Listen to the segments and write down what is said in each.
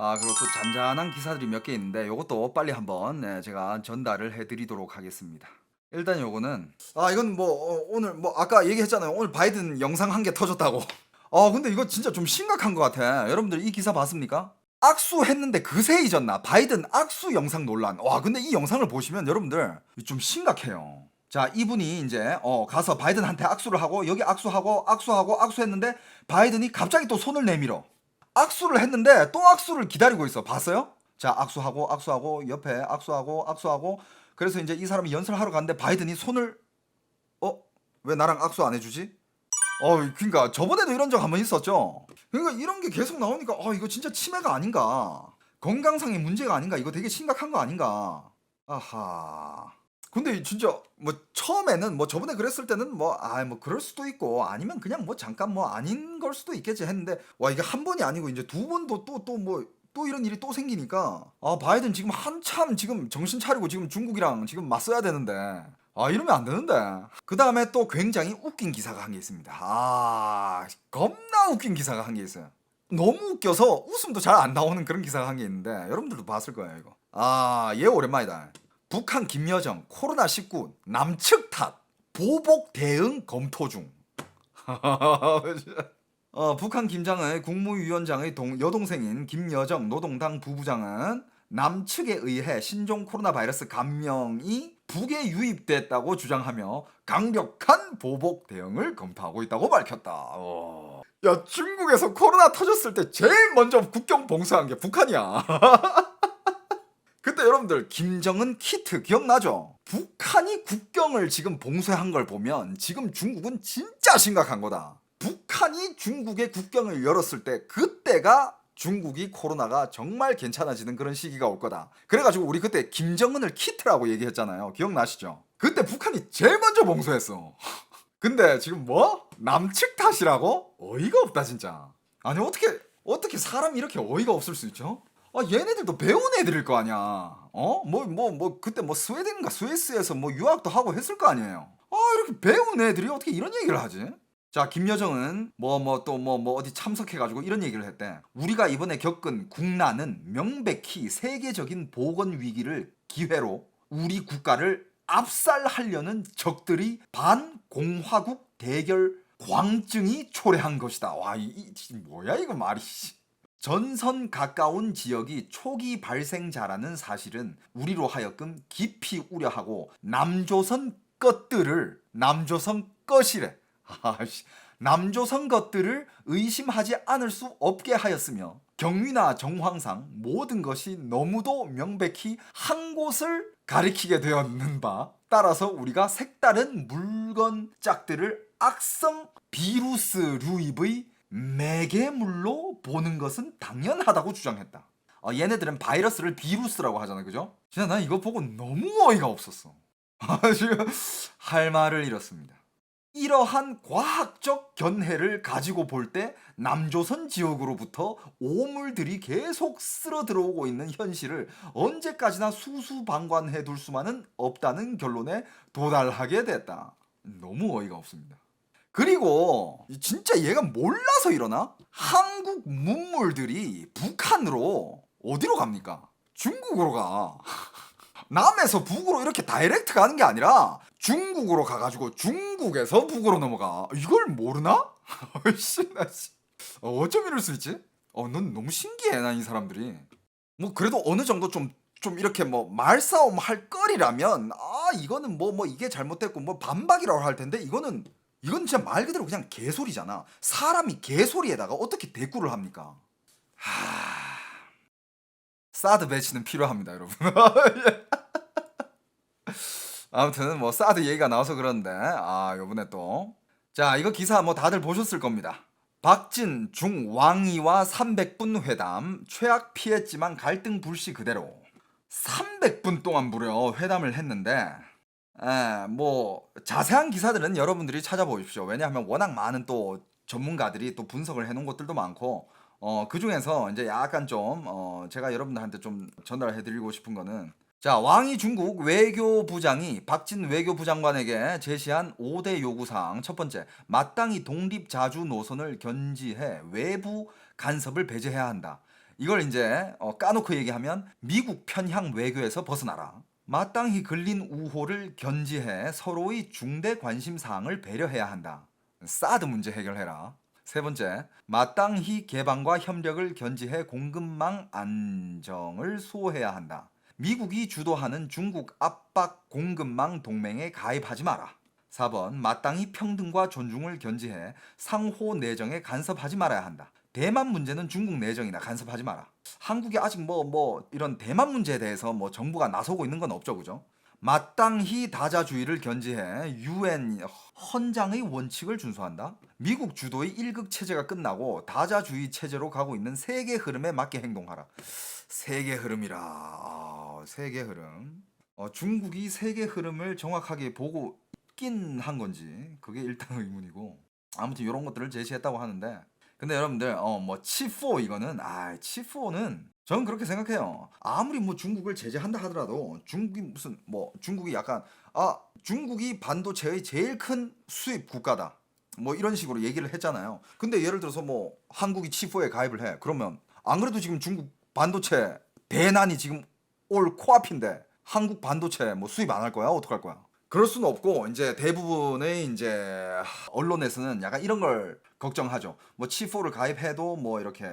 아 그리고 또 잔잔한 기사들이 몇 개 있는데 요것도 빨리 한번 네, 제가 전달을 해드리도록 하겠습니다. 일단 요거는 아 이건 뭐 어, 오늘 뭐 아까 얘기했잖아요. 오늘 바이든 영상 한 개 터졌다고. 아 근데 이거 진짜 좀 심각한 것 같아. 여러분들 이 기사 봤습니까? 악수 했는데 그새 잊었나? 바이든 악수 영상 논란. 와 근데 이 영상을 보시면 여러분들 좀 심각해요. 자 이분이 이제 어 가서 바이든한테 악수를 하고 여기 악수하고 악수하고 악수했는데 바이든이 갑자기 또 손을 내밀어. 악수를 했는데 또 악수를 기다리고 있어. 봤어요? 자, 악수하고 악수하고 옆에 악수하고 악수하고 그래서 이제 이 사람이 연설을 하러 갔는데 바이든이 손을 어? 왜 나랑 악수 안 해주지? 어, 그러니까 저번에도 이런 적 한번 있었죠. 그러니까 이런 게 계속 나오니까 어, 이거 진짜 치매가 아닌가? 건강상의 문제가 아닌가? 이거 되게 심각한 거 아닌가? 아하. 근데 진짜 뭐 처음에는 뭐 저번에 그랬을 때는 뭐 아 뭐 그럴 수도 있고 아니면 그냥 뭐 잠깐 뭐 아닌 걸 수도 있겠지 했는데 와 이게 한 번이 아니고 이제 두 번도 또 또 뭐 또 이런 일이 또 생기니까 아 바이든 지금 한참 지금 정신 차리고 지금 중국이랑 지금 맞서야 되는데 아 이러면 안 되는데. 그 다음에 또 굉장히 웃긴 기사가 한 게 있습니다. 아 겁나 웃긴 기사가 한 게 있어요. 너무 웃겨서 웃음도 잘 안 나오는 그런 기사가 한 게 있는데 여러분들도 봤을 거예요 이거. 아얘 오랜만이다 북한 김여정 코로나19 남측 탓 보복 대응 검토 중. 어, 북한 김장의 국무위원장의 동, 여동생인 김여정 노동당 부부장은 남측에 의해 신종 코로나 바이러스 감염이 북에 유입됐다고 주장하며 강력한 보복 대응을 검토하고 있다고 밝혔다. 어. 야 중국에서 코로나 터졌을 때 제일 먼저 국경 봉쇄한 게 북한이야. 그때 여러분들 김정은 키트 기억나죠? 북한이 국경을 지금 봉쇄한 걸 보면 지금 중국은 진짜 심각한 거다. 북한이 중국의 국경을 열었을 때 그때가 중국이 코로나가 정말 괜찮아지는 그런 시기가 올 거다. 그래가지고 우리 그때 김정은을 키트라고 얘기했잖아요. 기억나시죠? 그때 북한이 제일 먼저 봉쇄했어. 근데 지금 뭐? 남측 탓이라고? 어이가 없다 진짜. 아니 어떻게 어떻게 사람이 이렇게 어이가 없을 수 있죠? 아 얘네들도 배운 애들일 거 아니야. 어? 뭐 뭐 뭐 그때 뭐 스웨덴인가 스위스에서 뭐 유학도 하고 했을 거 아니에요. 아 이렇게 배운 애들이 어떻게 이런 얘기를 하지? 자 김여정은 뭐 뭐 또 뭐 뭐 어디 참석해가지고 이런 얘기를 했대. 우리가 이번에 겪은 국난은 명백히 세계적인 보건 위기를 기회로 우리 국가를 압살하려는 적들이 반공화국 대결 광증이 초래한 것이다. 와, 이, 이 뭐야 이거 말이. 씨. 전선 가까운 지역이 초기 발생자라는 사실은 우리로 하여금 깊이 우려하고 남조선 것들을 남조선 것이래. 아씨. 남조선 것들을 의심하지 않을 수 없게 하였으며 경위나 정황상 모든 것이 너무도 명백히 한 곳을 가리키게 되었는 바 따라서 우리가 색다른 물건 짝들을 악성 비루스 루입의 매개물로 보는 것은 당연하다고 주장했다. 어, 얘네들은 바이러스를 비루스라고 하잖아, 그죠? 진짜 난 이거 보고 너무 어이가 없었어. 지금 할 말을 잃었습니다. 이러한 과학적 견해를 가지고 볼 때 남조선 지역으로부터 오물들이 계속 쓸어 들어오고 있는 현실을 언제까지나 수수방관해 둘 수만은 없다는 결론에 도달하게 됐다. 너무 어이가 없습니다. 그리고 진짜 얘가 몰라서 이러나? 한국 문물들이 북한으로 어디로 갑니까? 중국으로 가. 남에서 북으로 이렇게 다이렉트 가는 게 아니라 중국으로 가가지고 중국에서 북으로 넘어가. 이걸 모르나? 어이씨, 나 씨. 어, 어쩜 이럴 수 있지? 어, 넌 너무 신기해, 난 이 사람들이. 뭐 그래도 어느 정도 좀, 좀 이렇게 뭐 말싸움 할 거리라면, 아, 이거는 뭐, 뭐 이게 잘못됐고, 뭐 반박이라고 할 텐데, 이거는, 이건 진짜 말 그대로 그냥 개소리잖아. 사람이 개소리에다가 어떻게 대꾸를 합니까? 하... 사드 배치는 필요합니다, 여러분. 아무튼 뭐 사드 얘기가 나와서 그런데 아 요번에 또 자 이거 기사 뭐 다들 보셨을 겁니다. 박진 중 왕이와 300분 회담 최악 피했지만 갈등 불씨 그대로 300분 동안 무려 회담을 했는데 에, 뭐 자세한 기사들은 여러분들이 찾아보십시오. 왜냐하면 워낙 많은 또 전문가들이 또 분석을 해놓은 것들도 많고 어, 그 중에서 이제 약간 좀 어, 제가 여러분들한테 좀 전달해드리고 싶은 거는 자 왕이 중국 외교부장이 박진 외교부 장관에게 제시한 5대 요구사항 첫 번째 마땅히 독립 자주 노선을 견지해 외부 간섭을 배제해야 한다. 이걸 이제 어, 까놓고 얘기하면 미국 편향 외교에서 벗어나라. 마땅히 걸린 우호를 견지해 서로의 중대 관심 사항을 배려해야 한다. 사드 문제 해결해라. 세 번째, 마땅히 개방과 협력을 견지해 공급망 안정을 수호해야 한다. 미국이 주도하는 중국 압박 공급망 동맹에 가입하지 마라. 4번, 마땅히 평등과 존중을 견지해 상호 내정에 간섭하지 말아야 한다. 대만 문제는 중국 내정이나 간섭하지 마라. 한국이 아직 뭐뭐 이런 대만 문제에 대해서 뭐 정부가 나서고 있는 건 없죠, 그죠? 마땅히 다자주의를 견지해 유엔 헌장의 원칙을 준수한다. 미국 주도의 일극 체제가 끝나고 다자주의 체제로 가고 있는 세계 흐름에 맞게 행동하라. 세계 흐름이라. 아, 세계 흐름. 어, 중국이 세계 흐름을 정확하게 보고 있긴 한 건지 그게 일단 의문이고 아무튼 이런 것들을 제시했다고 하는데 근데 여러분들 어 뭐 치포 이거는 아 치포는 저는 그렇게 생각해요. 아무리 뭐 중국을 제재한다 하더라도 중국이 무슨 뭐 중국이 약간 아 중국이 반도체의 제일 큰 수입 국가다. 뭐 이런 식으로 얘기를 했잖아요. 근데 예를 들어서 뭐 한국이 치포에 가입을 해. 그러면 안 그래도 지금 중국 반도체 대난이 지금 올 코앞인데 한국 반도체 뭐 수입 안 할 거야? 어떡할 거야? 그럴 수는 없고 이제 대부분의 이제 언론에서는 약간 이런 걸 걱정하죠. 뭐 치포를 가입해도 뭐 이렇게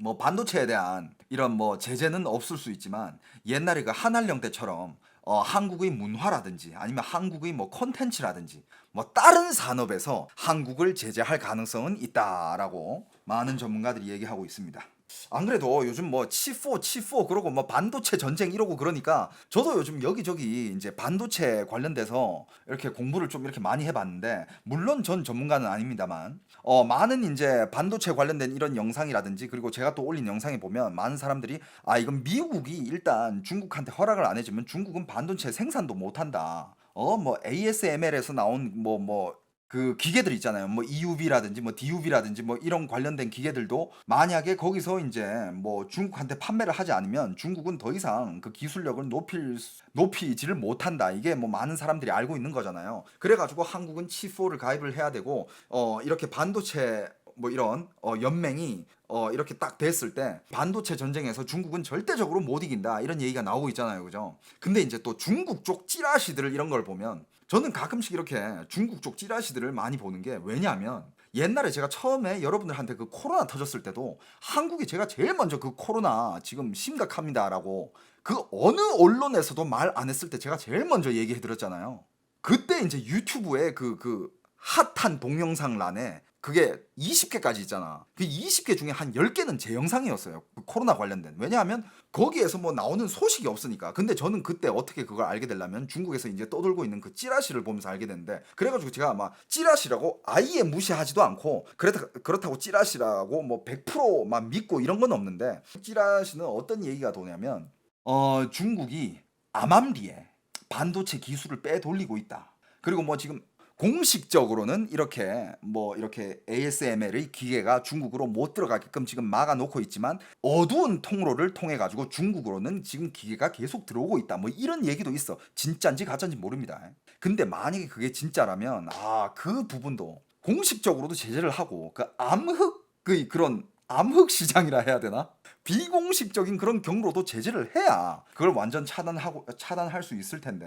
뭐 반도체에 대한 이런 뭐 제재는 없을 수 있지만 옛날에 그 한한령 때처럼 어, 한국의 문화라든지 아니면 한국의 뭐 콘텐츠라든지 뭐 다른 산업에서 한국을 제재할 가능성은 있다라고 많은 전문가들이 얘기하고 있습니다. 안 그래도 요즘 뭐 치포 치포 그러고 뭐 반도체 전쟁 이러고 그러니까 저도 요즘 여기저기 이제 반도체 관련돼서 이렇게 공부를 좀 이렇게 많이 해봤는데 물론 전 전문가는 아닙니다만 어 많은 이제 반도체 관련된 이런 영상이라든지 그리고 제가 또 올린 영상에 보면 많은 사람들이 아 이건 미국이 일단 중국한테 허락을 안 해주면 중국은 반도체 생산도 못한다. 어 뭐 ASML에서 나온 뭐뭐 그 기계들 있잖아요. 뭐 EUV라든지 뭐 DUV라든지 뭐 이런 관련된 기계들도 만약에 거기서 이제 뭐 중국한테 판매를 하지 않으면 중국은 더 이상 그 기술력을 높일 수- 높이지를 못한다. 이게 뭐 많은 사람들이 알고 있는 거잖아요. 그래 가지고 한국은 치포를 가입을 해야 되고 어 이렇게 반도체 뭐 이런 어 연맹이 어 이렇게 딱 됐을 때 반도체 전쟁에서 중국은 절대적으로 못 이긴다 이런 얘기가 나오고 있잖아요 그죠 근데 이제 또 중국 쪽 찌라시들 이런 걸 보면 저는 가끔씩 이렇게 중국 쪽 찌라시들을 많이 보는 게 왜냐하면 옛날에 제가 처음에 여러분들한테 그 코로나 터졌을 때도 한국이 제가 제일 먼저 그 코로나 지금 심각합니다라고 그 어느 언론에서도 말 안 했을 때 제가 제일 먼저 얘기해 드렸잖아요. 그때 이제 유튜브에 그 그 핫한 동영상 란에 그게 20개까지 있잖아. 그 20개 중에 한 10개는 제 영상이었어요. 그 코로나 관련된. 왜냐하면 거기에서 뭐 나오는 소식이 없으니까. 근데 저는 그때 어떻게 그걸 알게 되려면 중국에서 이제 떠돌고 있는 그 찌라시를 보면서 알게 됐는데 그래가지고 제가 아마 찌라시라고 아예 무시하지도 않고 그렇다, 그렇다고 찌라시라고 뭐 100%만 믿고 이런 건 없는데 찌라시는 어떤 얘기가 도냐면 어 중국이 암암리에 반도체 기술을 빼돌리고 있다. 그리고 뭐 지금 공식적으로는 이렇게 뭐 이렇게 ASML의 기계가 중국으로 못 들어가게끔 지금 막아 놓고 있지만 어두운 통로를 통해 가지고 중국으로는 지금 기계가 계속 들어오고 있다. 뭐 이런 얘기도 있어. 진짜인지 가짜인지 모릅니다. 근데 만약에 그게 진짜라면 아 그 부분도 공식적으로도 제재를 하고 그 암흑의 그런 암흑 시장이라 해야 되나? 비공식적인 그런 경로도 제재를 해야 그걸 완전 차단하고 차단할 수 있을 텐데.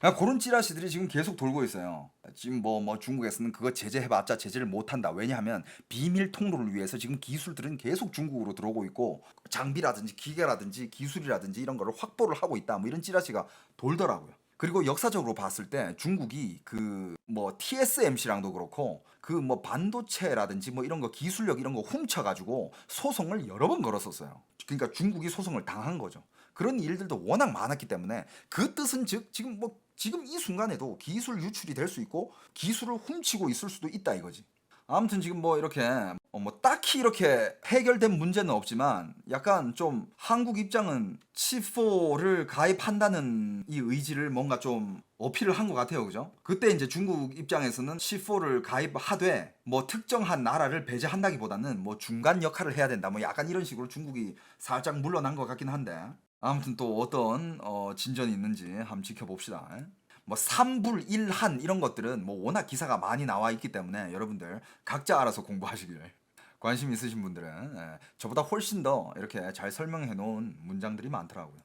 그냥 그런 찌라시들이 지금 계속 돌고 있어요. 지금 뭐, 뭐 중국에서는 그거 제재해봤자 제재를 못한다. 왜냐하면 비밀 통로를 위해서 지금 기술들은 계속 중국으로 들어오고 있고 장비라든지 기계라든지 기술이라든지 이런 거를 확보를 하고 있다. 뭐 이런 찌라시가 돌더라고요. 그리고 역사적으로 봤을 때 중국이 그 뭐 TSMC랑도 그렇고 그 뭐 반도체라든지 뭐 이런 거 기술력 이런 거 훔쳐가지고 소송을 여러 번 걸었었어요. 그러니까 중국이 소송을 당한 거죠. 그런 일들도 워낙 많았기 때문에 그 뜻은 즉 지금 뭐 지금 이 순간에도 기술 유출이 될 수 있고 기술을 훔치고 있을 수도 있다 이거지. 아무튼 지금 뭐 이렇게 어뭐 딱히 이렇게 해결된 문제는 없지만 약간 좀 한국 입장은 C4를 가입한다는 이 의지를 뭔가 좀 어필을 한 것 같아요, 그죠? 그때 이제 중국 입장에서는 C4를 가입하되 뭐 특정한 나라를 배제한다기보다는 뭐 중간 역할을 해야 된다, 뭐 약간 이런 식으로 중국이 살짝 물러난 것 같긴 한데 아무튼 또 어떤 어 진전이 있는지 한번 지켜봅시다. 뭐 3불 1한 이런 것들은 뭐 워낙 기사가 많이 나와 있기 때문에 여러분들 각자 알아서 공부하시길 관심 있으신 분들은 예, 저보다 훨씬 더 이렇게 잘 설명해 놓은 문장들이 많더라고요.